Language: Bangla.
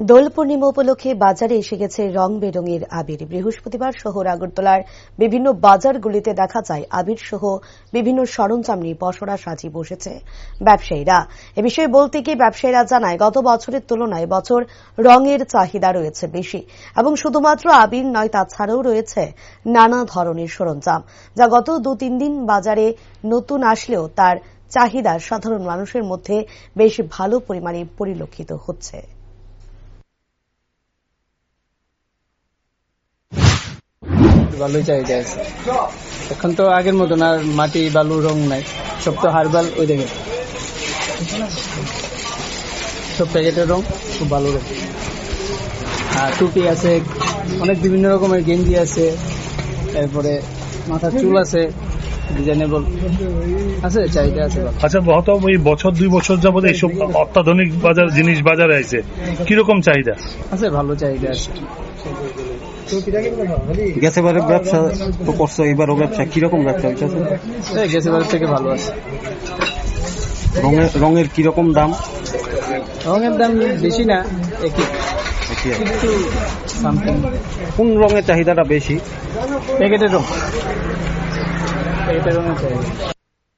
দোল পূর্ণিমা উপলক্ষে বাজারে এসে গেছে রং বেরঙের আবির। বৃহস্পতিবার শহর আগরতলার বিভিন্ন বাজারগুলিতে দেখা যায় আবির সহ বিভিন্ন সরঞ্জাম নিয়ে পসরা সাজিয়ে বসেছে ব্যবসায়ীরা। এ বিষয়ে বলতে গিয়ে ব্যবসায়ীরা জানায়, গত বছরের তুলনায় বছর রঙের চাহিদা রয়েছে বেশি এবং শুধুমাত্র আবির নয়, তাছাড়াও রয়েছে নানা ধরনের সরঞ্জাম যা গত দু তিন দিন বাজারে নতুন আসলেও তার চাহিদা সাধারণ মানুষের মধ্যে বেশ ভালো পরিমাণে পরিলক্ষিত হচ্ছে। ভালোই চাহিদা আছে। এখন তো আগের মতন আর মাটি, বালু, রং নাই। সব তো হারবাল ওই দেখে সব প্যাকেটের রং খুব ভালো রং। আর টুপি আছে, অনেক বিভিন্ন রকমের গেঞ্জি আছে। তারপরে মাথার চুল আছে। ডিজাইনেবল আছে চাহিদা আছে আচ্ছা গত এই বছর দুই বছর যাবত এইসব অত্যাধুনিক বাজার জিনিস বাজারে আছে কীরকম চাহিদা? আছে ভালো চাহিদা আছে। গেছে এবারে ব্যবসা তো করছ এবারও ব্যবসা কীরকম ব্যবসা হইতেছে এই গেছে বারের থেকে ভালো আছে। রঙের রঙের কীরকম দাম? রঙের দাম বেশি না একই। কোন রঙের চাহিদাটা বেশি? প্যাকেটের রং। প্যাকেটের রঙের চাহিদা